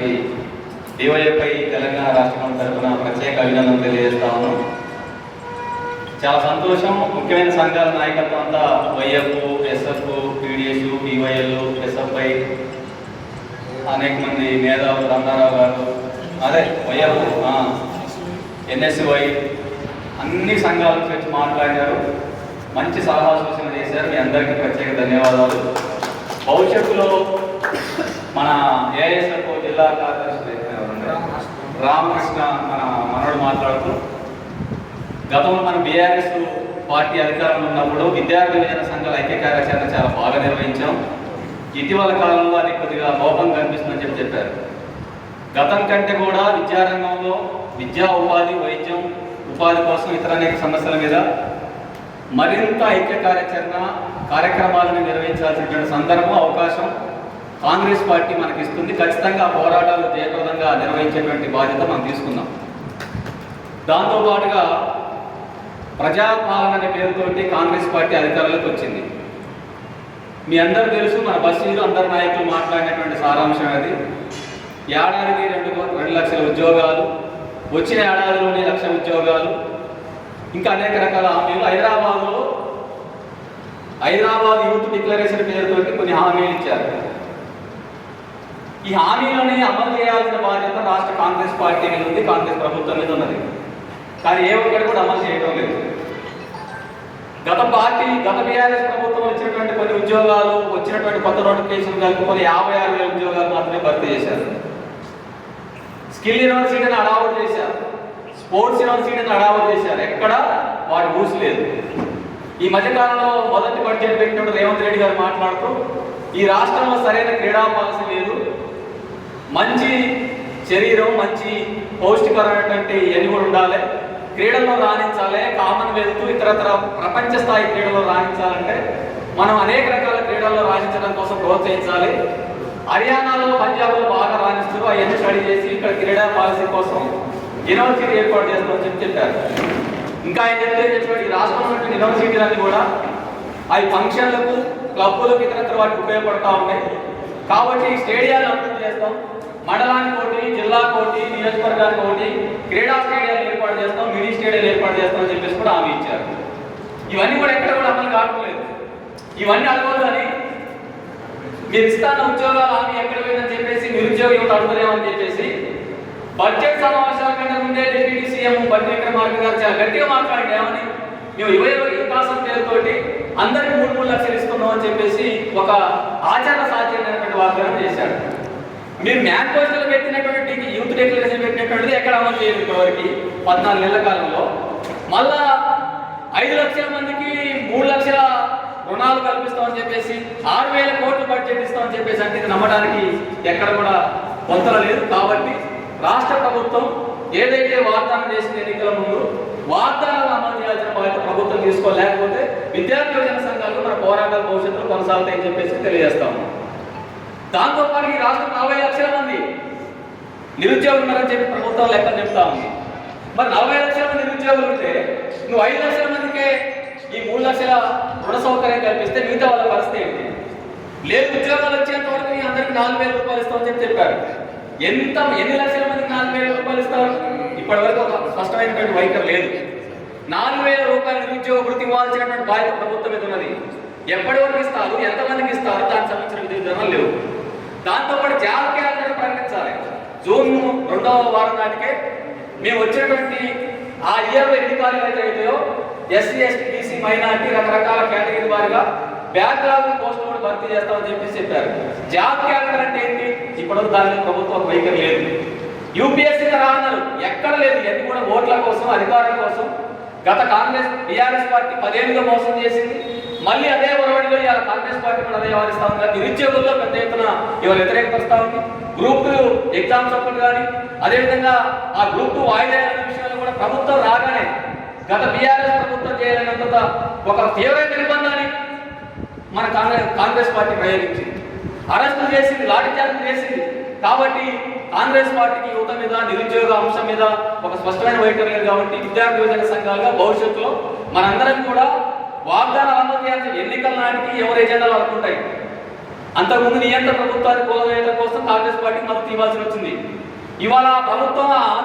Shri DYFI Telangana రాష్ట్రం తరఫున ప్రత్యేక అభినందనలు తెలియజేస్తా ఉన్నాం. చాలా సంతోషం. ముఖ్యమైన సంఘాల నాయకత్వం అంతా YF SF PDS PYL SFI అనేక మంది మేధావులు రంగారావు గారు అదే వైఎఫ్ ఎన్ఎస్వై అన్ని సంఘాల నుంచి వచ్చి మాట్లాడారు. మంచి సలహా సూచన చేశారు. మీ అందరికీ ప్రత్యేక ధన్యవాదాలు. భవిష్యత్తులో మన ఏఎస్ఎఫ్ రామకృష్ణ. మన మనోడు మాట్లాడుతూ గతంలో మన బీఆర్ఎస్ పార్టీ అధికారంలో ఉన్నప్పుడు విద్యార్థి విభజన సంఘాల ఐక్య కార్యాచరణ చాలా బాగా నిర్వహించాం. ఇటీవల కాలంలో అది కొద్దిగా లోపం కనిపిస్తుందని చెప్పి చెప్పారు. గతం కంటే కూడా విద్యారంగంలో విద్యా ఉపాధి వైద్యం ఉపాధి కోసం ఇతర అనేక సమస్యల మీద మరింత ఐక్య కార్యాచరణ కార్యక్రమాలను నిర్వహించాల్సినటువంటి సందర్భం అవకాశం కాంగ్రెస్ పార్టీ మనకి ఇస్తుంది ఖచ్చితంగా ఆ పోరాటాలు జయప్రదంగా నిర్వహించేటువంటి బాధ్యత మనం తీసుకుందాం. దాంతోపాటుగా ప్రజాపాలన అనే పేరుతోటి కాంగ్రెస్ పార్టీ అధికారంలోకి వచ్చింది. మీ అందరూ తెలుసు మన బస్సీలు అందరి నాయకులు మాట్లాడినటువంటి సారాంశం అది. ఏడాదికి రెండు రెండు లక్షల ఉద్యోగాలు వచ్చిన ఏడాదిలోనే లక్ష ఉద్యోగాలు. ఇంకా అనేక రకాల హామీలు. హైదరాబాద్లో హైదరాబాద్ యూత్ డిక్లరేషన్ పేరుతోటి కొన్ని హామీలు ఇచ్చారు. ఈ హామీలని అమలు చేయాల్సిన బాధ్యత రాష్ట్ర కాంగ్రెస్ పార్టీ మీద ఉంది కాంగ్రెస్ ప్రభుత్వం మీద ఉన్నది. కానీ ఏ ఒక్కటి కూడా అమలు చేయడం లేదు. గత పార్టీ గత బీఆర్ఎస్ ప్రభుత్వం వచ్చినటువంటి కొన్ని ఉద్యోగాలు వచ్చినటువంటి కొత్త నోటిఫికేషన్ కలుపుకొని యాభై ఆరు వేల ఉద్యోగాలు మాత్రమే భర్తీ చేశారు. స్కిల్ యూనివర్సిటీని అడావుట్ చేశారు. స్పోర్ట్స్ యూనివర్సిటీని అడావుట్ చేశారు. ఎక్కడ వాటి ఊసి లేదు. ఈ మధ్యకాలంలో మొదటి బడ్జెట్ పెట్టినప్పుడు రేవంత్ రెడ్డి గారు మాట్లాడుతూ ఈ రాష్ట్రంలో సరైన క్రీడా పాలసీ లేదు మంచి శరీరం మంచి పౌష్టికరమైనటువంటి ఎనుగులు ఉండాలి. క్రీడల్లో రాణించాలి కామన్వెల్త్ ఇతరతర ప్రపంచ స్థాయి క్రీడల్లో రాణించాలంటే మనం అనేక రకాల క్రీడల్లో రాణించడం కోసం ప్రోత్సహించాలి. హర్యానాలో పంజాబ్లో బాగా రాణిస్తూ అవన్నీ స్టడీ చేసి ఇక్కడ క్రీడా పాలసీ కోసం యూనివర్సిటీ ఏర్పాటు చేస్తామని చెప్పి చెప్పారు. ఇంకా ఆయన చెప్తే రాష్ట్రంలో యూనివర్సిటీలన్నీ కూడా అవి ఫంక్షన్లకు క్లబ్బులకు ఇతరత్ర వాటికి ఉపయోగపడతా ఉన్నాయి. కాబట్టి స్టేడియాలు అభివృద్ధి చేస్తాం. మండలానికి ఒకటి జిల్లాకు ఒకటి నియోజకవర్గానికి ఒకటి క్రీడా స్టేడియాలు ఏర్పాటు చేస్తాం మినీ స్టేడియాలు ఏర్పాటు చేస్తాం అని చెప్పేసి కూడా హామీ ఇచ్చారు. ఇవన్నీ కూడా ఎక్కడ కూడా అమలు కావట్లేదు. ఇవన్నీ అడగదని మీరు ఇస్తాన్న ఉద్యోగాలు హామీ ఎక్కడ పోయిందని చెప్పేసి నిరుద్యోగ యువత అడుగులేమని చెప్పేసి బడ్జెట్ సమావేశాల కంటే ముందే డిప్యూటీ సీఎం బట్టి విక్రమార్క గారు చాలా గట్టిగా మాట్లాడి ఏమని మేము ఇరవై వికాసం పేరుతోటి అందరికి మూడు మూడు లక్షలు ఇస్తున్నాం అని చెప్పేసి ఒక ఆచరణ సాధ్యమైనటువంటి వాగ్దానం చేశాడు మీరు మేనిఫెస్టోలో పెట్టినటువంటి యూత్ డిక్లరేషన్ పెట్టినటువంటిది ఎక్కడ అమలు చేయదు ఇప్పటివరకు? పద్నాలుగు నెలల కాలంలో. మళ్ళా ఐదు లక్షల మందికి మూడు లక్షల రుణాలు కల్పిస్తామని చెప్పేసి ఆరు వేల కోట్లు బడ్జెట్ ఇస్తామని చెప్పేసి అంటే నమ్మడానికి ఎక్కడ కూడా పొంతల లేదు. కాబట్టి రాష్ట్ర ప్రభుత్వం ఏదైతే వాగ్దానం చేసిన ఎన్నికల ముందు వాగ్దానాలు అమలు చేయాల్సిన బాధ్యత ప్రభుత్వం తీసుకోలేకపోతే విద్యార్థి యువజన సంఘాలు మన పోరాటాల భవిష్యత్తులో కొనసాగుతాయని చెప్పేసి తెలియజేస్తాము. దాంతో పాటు ఈ రాష్ట్రం నలభై లక్షల మంది నిరుద్యోగులు ఉన్నారని చెప్పి ప్రభుత్వం లెక్క చెప్తా ఉంది. మరి నలభై లక్షల మంది నిరుద్యోగులు ఉంటే నువ్వు ఐదు లక్షల మందికే ఈ మూడు లక్షల రుణ సౌకర్యం కల్పిస్తే మిగతా వాళ్ళ పరిస్థితి ఏంటి? లేదు ఉద్యోగాలు వచ్చేంత వరకు మీ అందరికి నాలుగు వేల రూపాయలు ఇస్తామని చెప్పి చెప్పారు. ఎంత ఎన్ని లక్షల మందికి నాలుగు వేల రూపాయలు ఇస్తారు ఇప్పటి వరకు ఒక స్పష్టమైనటువంటి వైఖరి లేదు. నాలుగు వేల రూపాయలు నిరుద్యోగ వృత్తి ఇవ్వాల్సినటువంటి బాధ్యత ప్రభుత్వం మీద ఉన్నది. ఎప్పటి వరకు ఇస్తారు? ఎంతమందికి ఇస్తారు? దానికి సంబంధించిన విధి లేవు. దాంతోపాటు జాబ్ క్యాలెండర్ ప్రకటించాలి జూన్ రెండవ వారం నాటికే మేము వచ్చినటువంటి ఆ ఇయర్లో ఎన్ని ఖాళీలు అయితే అవుతాయో ఎస్సీ ఎస్టీ బీసీ మైనార్టీ రకరకాల కేటగిరీ వారిగా బ్యాక్లాగ్ పోస్టులు కూడా భర్తీ చేస్తామని చెప్పేసి చెప్పారు. జాబ్ క్యాలెండర్ అంటే ఏంటి? ఇప్పుడు దాని ప్రభుత్వం వైఖరి లేదు. యూపీఎస్సీ తరహాలు ఎక్కడ లేదు. ఇవన్నీ కూడా ఓట్ల కోసం అధికారం కోసం. గత కాంగ్రెస్ బీఆర్ఎస్ పార్టీ పదేళ్ళుగా మోసం చేసింది. మళ్ళీ అదే ఒరవడిలో ఇవాళ కాంగ్రెస్ పార్టీ కూడా అదే వ్యవహరిస్తా ఉంది కానీ నిరుద్యోగుల్లో పెద్ద ఎత్తున ఇవాళ వ్యతిరేకపరుస్తా ఉంది. గ్రూప్ టూ ఎగ్జామ్స్ అప్పుడు కానీ అదేవిధంగా ఆ గ్రూప్ టూ వాయిదా విషయంలో కూడా ప్రభుత్వం రాగానే గత బీఆర్ఎస్ ప్రభుత్వం చేయలేనంత ఒక తీవ్రమైన నిర్బంధాన్ని మన కాంగ్రెస్ కాంగ్రెస్ పార్టీ ప్రయోగించింది. అరెస్టులు చేసింది లాఠీ చార్జ్ చేసింది. కాబట్టి కాంగ్రెస్ పార్టీకి యువత మీద నిరుద్యోగ అంశం మీద ఒక స్పష్టమైన వైఖరి లేదు కాబట్టి విద్యార్థి యువజన సంఘాలుగా భవిష్యత్తులో మనందరం కూడా వాగ్దానాలు అమలు చేయాల్సిన ఎన్నికల నాటికి ఎవరు ఎజెండాలు అనుకుంటాయి? అంతకుముందు నియంత్రణ ప్రభుత్వాన్ని కూలవేయడం కోసం కాంగ్రెస్ పార్టీ మద్దతు ఇవ్వాల్సి వచ్చింది. ఇవాళ ప్రభుత్వం ఆ